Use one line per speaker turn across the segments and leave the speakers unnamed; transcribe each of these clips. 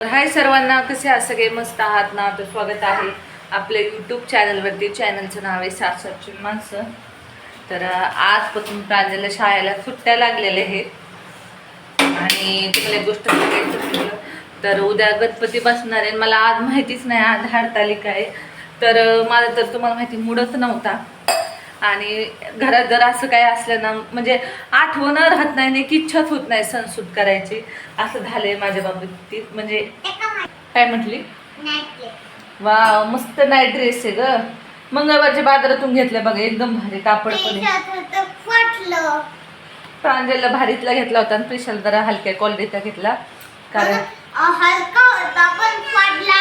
हाय सर्वांना कसे आहात? सगळे मस्त आहात ना? तर स्वागत आहे आपल्या यूट्यूब चॅनलवरती चॅनलचं नाव आहे सासरची माणसं. तर आजपासून प्राण्याला शाळेला सुट्ट्या लागलेल्या आहेत. आणि तुम्हाला एक गोष्ट सांगायचं तर उद्या गणपती बसणार आहे. मला आज माहितीच नाही आज हरतालिका आहे. तर माझा तर तुम्हाला माहिती मुडत नव्हता. आणि घरात जर असं काय असलं ना म्हणजे आठवण राहत नाही आणि की इच्छाच होत नाही सणसूट करायची. असं झालंय माझ्या बाबतीत. म्हणजे काय म्हटली? वा मस्त नाईट ड्रेस आहे ग. मंगळवारच्या बाजारातून घेतलं बघा एकदम भारी कापड पण प्रांजलला भारीतला घेतला होता आणि प्रिशाला जरा हलक्या क्वालिटीचा घेतला. कारण
हलका होता पण फाटला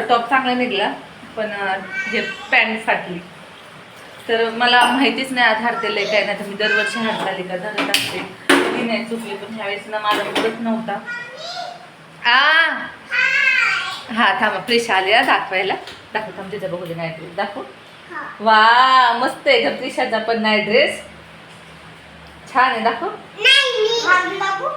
टॉप चांगला निघला. पण हे पॅन्ट फाटली. तर मला माहितीच नाही आज हरतेलं काय नाही तर मी दरवर्षी हरताली का धरत असते. ती नाही चुकली पण ह्यावेळेस ना माझा मुलच नव्हता. आ! हा थांबा प्रिशा आली ना दाखवायला. दाखव थांब तिचा बघू दे नाईट ड्रेस दाखव.
हा.
वा मस्त आहे का प्रिशाचा पण नाईट ड्रेस छान आहे दाखव.
नाही दाखवू.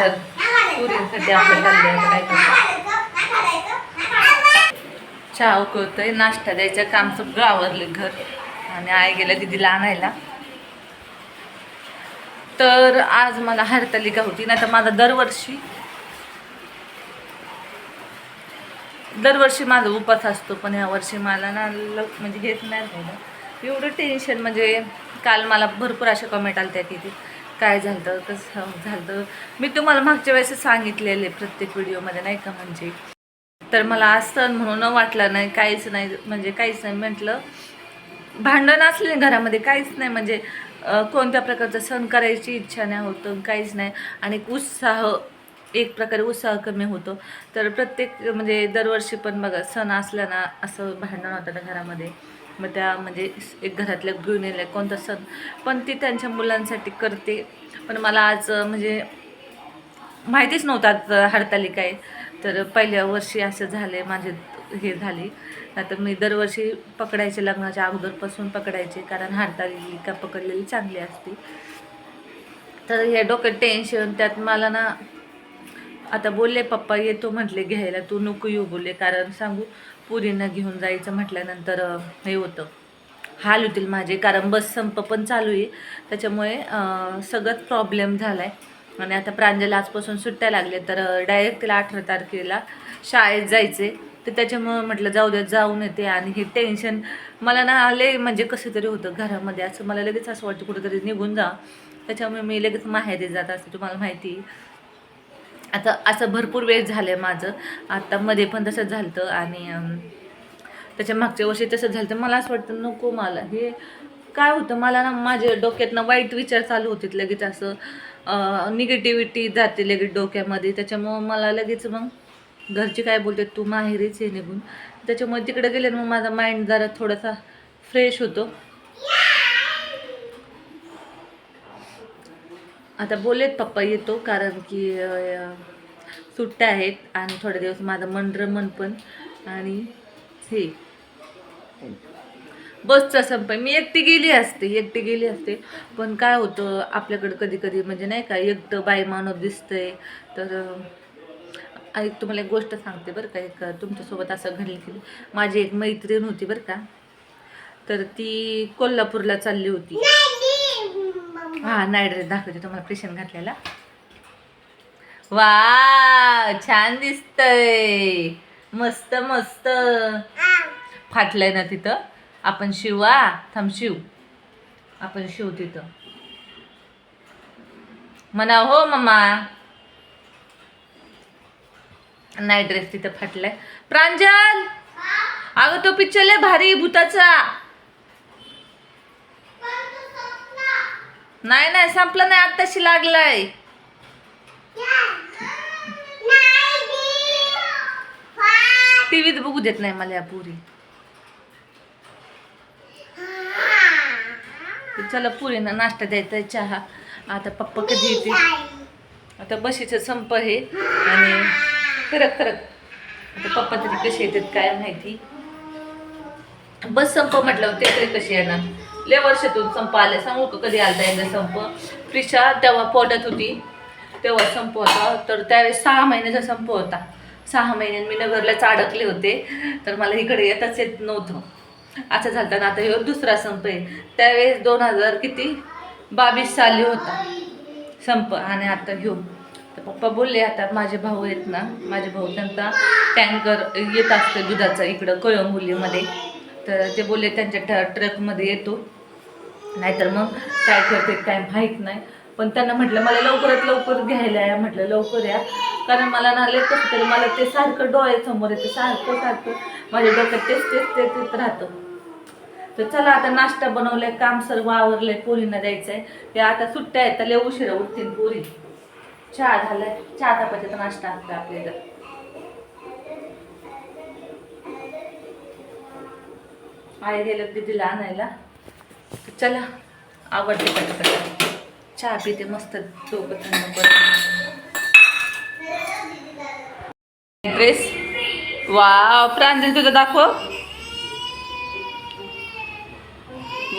तर
घालायचं,
आपलं काय चहा उकळतोय नाश्ता द्यायचं काम सगळं आवरले घर. आणि आई गेल्या दिदीला आणायला. तर आज मला हरतालिका होती नाही तर माझा दरवर्षी दरवर्षी माझा उपास असतो पण ह्या वर्षी मला ना ल म्हणजे घेत नाही झालं. एवढं टेन्शन म्हणजे काल मला भरपूर अशा कमेंट आल्या त्या तिथे काय झालं कसं झालं मी तुम्हाला मागच्या वेळेस सांगितलेले प्रत्येक व्हिडिओमध्ये नाही का म्हणजे. तर मला आज सण म्हणून वाटलं नाही काहीच नाही म्हणजे काहीच नाही म्हटलं. भांडण असले घरामध्ये काहीच नाही म्हणजे कोणत्या प्रकारचा सण करायची इच्छा नाही होतं काहीच नाही. आणि उत्साह एक प्रकारे उत्साह कमी होतो. तर प्रत्येक म्हणजे दरवर्षी पण बघा सण असला ना असं भांडण होतं ना घरामध्ये. मग त्या म्हणजे एक घरातल्या गृहिणीला कोणता सण. पण ती त्यांच्या मुलांसाठी करते. पण मला आज म्हणजे माहितीच नव्हतं आज हरतालिका आहे तर पहिल्या वर्षी असं झालं आहे माझे हे झाली. आता मी दरवर्षी पकडायचे लग्नाच्या अगोदरपासून पकडायचे कारण हरतालिका पकडलेली चांगली असते. तर हे डोक्यात टेन्शन त्यात मला ना आता बोलले पप्पा येतो म्हटले घ्यायला. तू नको येऊ बोलले कारण सांगू पुरींना घेऊन जायचं म्हटल्यानंतर हे होतं. हाल होतील माझे कारण बस संप पण चालू आहे. त्याच्यामुळे सगळंच प्रॉब्लेम झाला आहे आणि आता प्रांजला आजपासून सुट्ट्या लागल्या तर डायरेक्ट तिला अठरा तारखेला शाळेत जायचे तर त्याच्यामुळं म्हटलं जाऊ द्या जाऊन येते. आणि हे टेन्शन मला ना आले म्हणजे कसं तरी होतं घरामध्ये. असं मला लगेच असं वाटतं कुठंतरी निघून जा. त्याच्यामुळे मी लगेच माहेरी जात असते तुम्हाला माहिती. आता असं भरपूर वेळ झालं आहे माझं. आता मध्ये पण तसंच झालं आणि त्याच्या मागच्या वर्षी तसं झालं तर मला असं वाटतं नको मला. हे काय होतं मला ना माझ्या डोक्यातनं वाईट विचार चालू होते लगेच असं निगेटिव्हिटी जाते लगेच डोक्यामध्ये. त्याच्यामुळं मला लगेच मग घरचे काय बोलते तू माहेरीच आहे निघून. त्याच्यामुळे तिकडे गेले मग माझा माइंड जरा थोडासा फ्रेश होतो. आता बोलेत पप्पा येतो कारण की सुट्ट्या आहेत आणि थोडे दिवस माझं मन रमन पण. आणि हे बसचा संप मी एकटी गेली असते एकटी गेली असते. पण काय होतं आपल्याकडं कधी कधी म्हणजे नाही का एकटं बाई मानव दिसतंय तर एक तुम्हाला एक गोष्ट सांगते बरं का एक तुमच्यासोबत असं घडली. की माझी एक मैत्रीण होती बरं का तर ती कोल्हापूरला चालली होती. हा नाईट ड्रेस दाखवते तुम्हाला प्रेशन घातलेला. वा छान दिसतय. मस्त मस्त. फाटलंय ना तिथं. आपण शिवा थांब शिव. आपण शिव तिथं. म्हणा हो मम्मा. नाईट ड्रेस तिथं फाटलाय. प्रांजल! अगं तो पिक्चर लय भारी भूताचा. नाही नाही संपलं नाही आत्ताशी लागलाय. टीव्हीत बघू देत नाही मला या पुरी. चला चला पुरीना नाश्ता द्यायचा आहे, चहा. आता पप्पा कधी येते आता बशीचं संप हे आणि खरं फरक. आता पप्पा तरी कसे येतात काय माहिती? बस संप म्हटलं ते तरी कशी येणार? लय वर्षातून संप आले सांगू का कधी आलता एकदा संप? प्रिशा तेव्हा पोटात होती. तेव्हा संप होता. तर त्यावेळेस सहा महिन्याचा संप होता. सहा महिन्यात मी नगरलाच अडकले होते. तर मला इकडे येताच येत नव्हतं. असं झालं ना आता हे दुसरा संप आहे. त्यावेळेस दोन हजार किती? बावीस साली होता संप. आणि आता घेऊ तर पप्पा बोलले आता माझे भाऊ आहेत ना माझे भाऊ त्यांचा टँकर येत असतं दुधाचा इकडं कळंबुलीमध्ये. तर ते बोलले त्यांच्या ट ट्रकमध्ये येतो. नाहीतर मग काय करते काय माहीत नाही. पण त्यांना म्हटलं मला लवकरात लवकर घ्यायला या म्हटलं लवकर या. कारण मला ना लय कसं तरी मला ते सारखं डोळ्यासमोर येतं सारखं सारखं. माझ्या डोक्यात तेच तेच तेच तेच राहतं. तर चला आता नाश्ता बनवलाय काम सर्व आवरलंय पोरींना द्यायचं आहे ते आता सुट्ट्या आहेत तर लय उशिरा उठतील पोरी. चहा झालाय चहा तापाचा नाश्ता असतो आपल्याला. आई गेलं दीदीला आणायला. तर चला आवडते पटापट चहा पिते मस्त डोकं थंड ड्रेस? वा प्रांजली तुझं दाखव.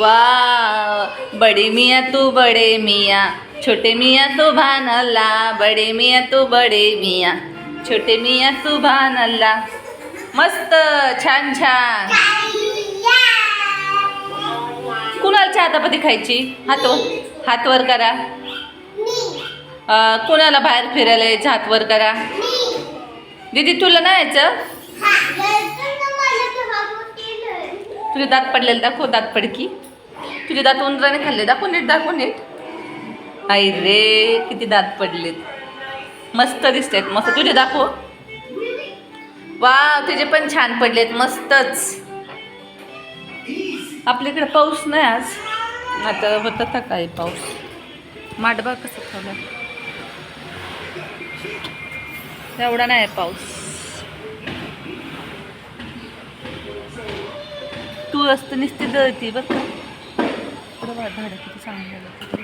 वाह बड़े मियाँ तू बड़े मियाँ. छोटे मियाँ सुभान अल्लाह बड़े मियाँ तू बड़े मियाँ. छोटे मियाँ सुभान अल्लाह मस्त छान छान. कुणाला चहातापती खायची? हात हात वर करा. कुणाला बाहेर फिरायला यायचं? हात वर करा. दीदी तुला नाही यायचं? तुझे दात पडलेले दाखव दात पडकी. तुझे दात उंदराने खाल्ले दाखव नीट दाखव नीट. आई रे किती दात पडलेत. मस्त दिसतात. मस्त तुझे दाखव. वा तुझे पण छान पडलेत. मस्तच. आपल्याकडे पाऊस नाही आज. आता होता था काय पाऊस? माडबा कसं खावला एवढा नाही पाऊस. तू असतं निसती जळती बरं का. बरं बा झाडं किती चांगली